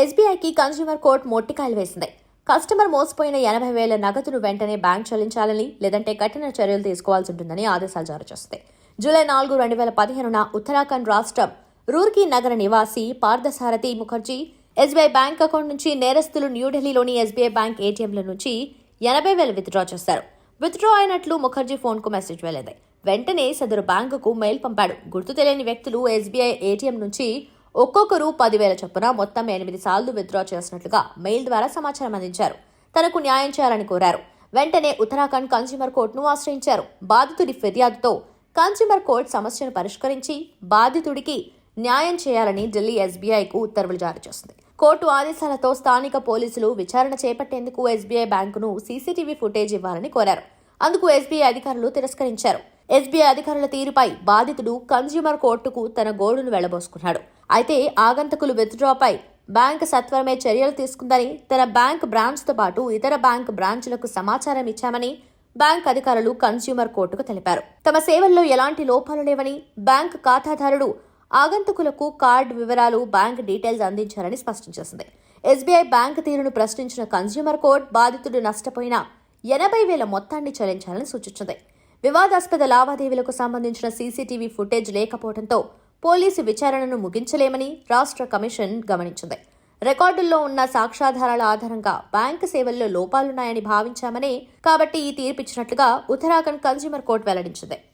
ఎస్బీఐకి consumer court మొట్టికాయలు వేసింది. Customer మోసపోయిన ఎనభై వేల నగదును వెంటనే బ్యాంక్ చెల్లించాలని లేదంటే కఠిన చర్యలు తీసుకోవాల్సి ఉంటుందని ఆదేశాలు జారీ చేస్తాయి జూలై నాలుగు రెండు వేల పదిహేనున ఉత్తరాఖండ్ రాష్ట్రం రూర్కీ నగర నివాసి Parthasarathi Mukherjee SBI bank account నుంచి నేరస్తులు న్యూఢిల్లీలోని ఎస్బీఐ బ్యాంక్ ఏటీఎంల నుంచి ఎనభై వేలు విత్డ్రా చేశారు. విత్డ్రా అయినట్లు ముఖర్జీ ఫోన్కు మెసేజ్ వెళ్ళింది. వెంటనే సదరు బ్యాంకుకు మెయిల్ పంపాడు. గుర్తు తెలియని వ్యక్తులు ఎస్బీఐ ఏటీఎం నుంచి ఒక్కొక్కరు పదివేల చొప్పున మొత్తం ఎనిమిది సార్లు విత్డ్రా చేసినట్లుగా మెయిల్ ద్వారా సమాచారం అందించారు. తనకు న్యాయం చేయాలని కోరారు. వెంటనే ఉత్తరాఖండ్ కన్స్యూమర్ కోర్టును ఆశ్రయించారు. బాధితుడి ఫిర్యాదుతో కన్స్యూమర్ కోర్టు సమస్యను పరిష్కరించి బాధితుడికి న్యాయం చేయాలని ఢిల్లీ ఎస్బీఐకు ఉత్తర్వులు జారీ చేసింది. కోర్టు ఆదేశాలతో స్థానిక పోలీసులు విచారణ చేపట్టేందుకు ఎస్బీఐ బ్యాంకును సీసీటీవీ ఫుటేజ్ ఇవ్వాలని కోరారు. అందుకు ఎస్బీఐ అధికారులు తిరస్కరించారు. ఎస్బీఐ అధికారుల తీరుపై బాధితుడు కన్స్యూమర్ కోర్టుకు తన గోడును వెళ్ళబోసుకున్నాడు. అయితే ఆగంతకులు విత్డ్రాపై బ్యాంక్ సత్వరమే చర్యలు తీసుకుందని తన బ్యాంక్ బ్రాంచ్తో పాటు ఇతర బ్యాంక్ బ్రాంచ్లకు సమాచారం ఇచ్చామని బ్యాంక్ అధికారులు కన్స్యూమర్ కోర్టుకు తెలిపారు. తమ సేవల్లో ఎలాంటి లోపాలు లేవని బ్యాంక్ ఖాతాదారుడు ఆగంతకులకు కార్డు వివరాలు బ్యాంక్ డీటెయిల్స్ అందించారని స్పష్టం చేసింది. ఎస్బీఐ బ్యాంక్ తీరును ప్రశ్నించిన కన్స్యూమర్ కోర్ట్ బాధితుడు నష్టపోయిన ఎనభై వేల మొత్తాన్ని చెల్లించాలని సూచించింది. వివాదాస్పద లావాదేవీలకు సంబంధించిన సీసీటీవీ ఫుటేజ్ లేకపోవడంతో పోలీసు విచారణను ముగించలేమని రాష్ట్ర కమిషన్ గమనించింది. రికార్డుల్లో ఉన్న సాక్ష్యాధారాల ఆధారంగా బ్యాంకు సేవల్లో లోపాలున్నాయని భావించామని కాబట్టి ఈ తీర్పిచ్చినట్లుగా ఉత్తరాఖండ్ కన్స్యూమర్ కోర్టు వెల్లడించింది.